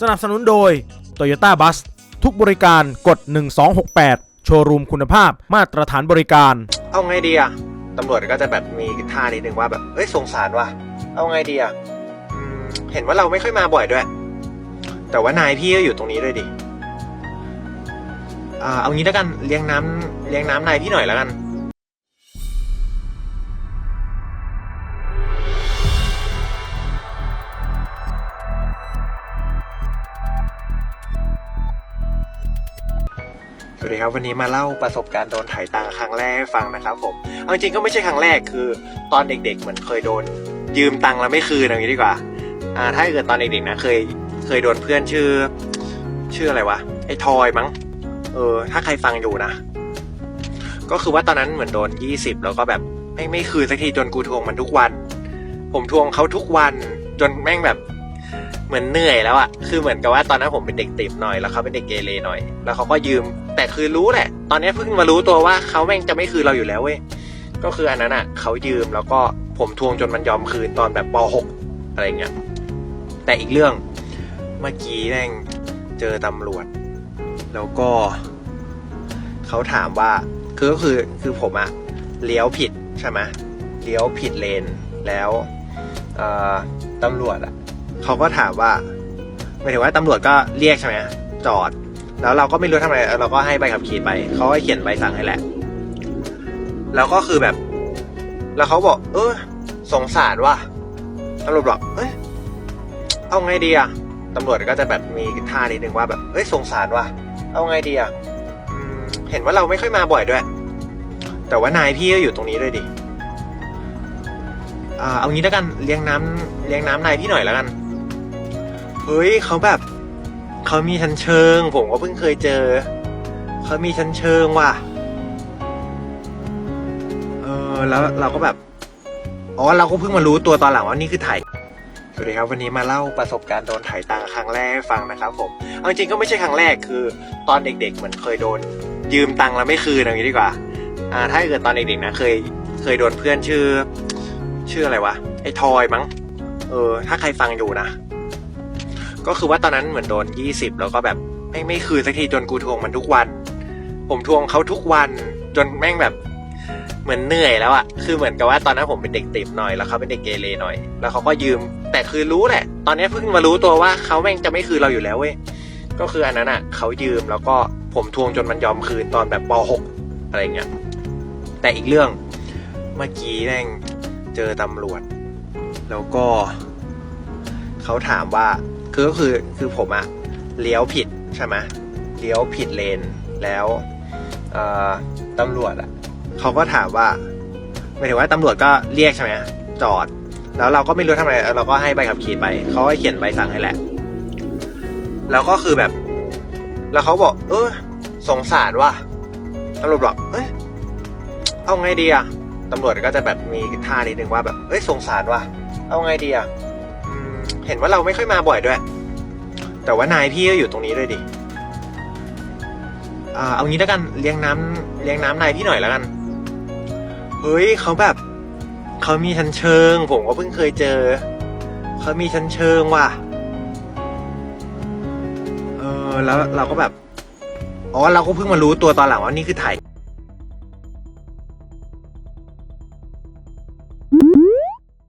สนับสนุนโดย Toyota Bus ทุกบริการกด 1268 โชว์รูมคุณภาพมาตรฐานบริการ เอาไงดีอะตำรวจก็จะแบบมีท่านิดนึงว่าแบบเอ้ยสงสารว่ะ เอาไงดีอะอืมเห็นว่าเราไม่ค่อยมาบ่อยด้วย แต่ว่านายพี่ก็อยู่ตรงนี้ด้วยดิอ่าเอางี้แล้วกันเลี้ยงน้ำเลี้ยงน้ำนายพี่หน่อยแล้วกัน สวัสดีครับวันนี้มาเล่าประสบการณ์โดนถ่ายตังค์ครั้งแรกให้ฟังนะครับผมเอาจริงๆก็ไม่ใช่ครั้งแรกคือ ตอนเด็กๆเหมือนเคยโดนยืมตังค์แล้วไม่คืนอย่างนี้ดีกว่าอ่า ถ้าเกิดตอนเด็กๆนะเคยเคยโดนเพื่อนชื่อ ชื่ออะไรวะไอ้ทอยมั้ง เออ ถ้าใครฟังอยู่นะ ก็คือว่าตอนนั้นเหมือนโดนยี่สิบแล้วก็แบบไม่ไม่คืนสักทีจนกูทวงมันทุกวัน ผมทวงเขาทุกวันจนแม่งแบบ เหมือนเหนื่อยแล้วอะคือเหมือนกับว่าตอนนั้นผมเป็นเด็กติดหน่อย แล้วเขาเป็นเด็กเกเรหน่อย แล้วเขาก็ยืม แต่คือรู้แหละ ตอนนี้เพิ่งมารู้ตัวว่าเขาแม่งจะไม่คืนเราอยู่แล้วเว้ย ก็คืออันนั้นอะเขายืมแล้วก็ผมทวงจนมันยอมคืนตอนแบบป .6 อะไรเงี้ย แต่อีกเรื่องเมื่อกี้แม่งเจอตำรวจ แล้วก็เขาถามว่า คือก็คือคือผมอะเลี้ยวผิดใช่ไหมเลี้ยวผิดเลนแล้วตำรวจอะ เขาก็ถามว่าหมายถึงว่าตำรวจก็เรียกใช่ไหมจอด แล้วเราก็ไม่รู้ทำอะไรเราก็ให้ใบขับขี่ไปเขาก็เขียนใบสั่งให้แหละ แล้วก็คือแบบ แล้วเขาบอก เออสงสารว่ะตำรวจบอกเอ้ยเอาไงดีอะตำรวจก็จะแบบมีท่านิดนึงว่าแบบเอ้ยสงสารว่ะ เอาไงดีอะเห็นว่าเราไม่ค่อยมาบ่อยด้วย แต่ว่านายพี่ก็อยู่ตรงนี้ด้วยดิเอางี้แล้วกันเลี้ยงน้ำเลี้ยงน้ำนายพี่หน่อยแล้วกัน เฮ้ยเขาแบบเขามีชั้นเชิง ผมก็เพิ่งเคยเจอ เขามีชั้นเชิงว่ะ เออแล้วเราก็แบบ อ๋อเราก็เพิ่งมารู้ตัวตอนหลังว่านี่คือถ่าย สวัสดีครับวันนี้มาเล่าประสบการณ์โดนถ่ายตังค์ครั้งแรกให้ฟังนะครับผม เอาจริงก็ไม่ใช่ครั้งแรกคือ ตอนเด็ก ๆ เหมือนเคยโดน ยืมตังค์แล้วไม่คืนอย่างนี้ดีกว่า อ่า ถ้าเกิดตอนเด็กๆนะเคยเคยโดนเพื่อนชื่อ ชื่ออะไรวะไอ้ทอยมั้ง เออ ถ้าใครฟังอยู่นะ ก็คือว่าตอนนั้นเหมือนโดนยี่สิบแล้วก็แบบไม่ไม่คืนสักทีจนกูทวงมันทุกวัน ผมทวงเขาทุกวันจนแม่งแบบเหมือนเหนื่อยแล้วอะคือเหมือนกับว่าตอนนั้นผมเป็นเด็กติดหน่อยแล้วเขาเป็นเด็กเกเรหน่อย แล้วเขาก็ยืม แต่คือรู้แหละ ตอนนี้เพิ่งมารู้ตัวว่าเขาแม่งจะไม่คืนเราอยู่แล้วเว้ย ก็คืออันนั้นอะเขายืมแล้วก็ผมทวงจนมันยอมคืนตอนแบบป .6 อะไรเงี้ย แต่อีกเรื่องเมื่อกี้แม่งเจอตำรวจ แล้วก็เขาถามว่า คือก็คือคือผมอะเลี้ยวผิดใช่ไหมเลี้ยวผิดเลนแล้วตำรวจอะเขาก็ถามว่าหมายถึงว่าตำรวจก็เรียกใช่ไหมจอด แล้วเราก็ไม่รู้ทำไรเราก็ให้ใบขับขี่ไปเขาก็เขียนใบสั่งให้แหละแล้วก็คือแบบ แล้วเขาบอก เออสงสารว่ะตำรวจบอกเอ้ยเอาไงดีอะตำรวจก็จะแบบมีท่านิดนึงว่าแบบเอ้ยสงสารว่ะเอาไงดีอะ เห็นว่าเราไม่ค่อยมาบ่อยด้วย แต่ว่านายพี่ก็อยู่ตรงนี้ด้วยดิอ่าเอางี้แล้วกันเลี้ยงน้ำเลี้ยงน้ำนายพี่หน่อยแล้วกัน เฮ้ยเขาแบบเขามีชั้นเชิง ผมก็เพิ่งเคยเจอ เขามีชั้นเชิงว่ะ เออแล้วเราก็แบบ อ๋อเราก็เพิ่งมารู้ตัวตอนหลังว่านี่คือถ่าย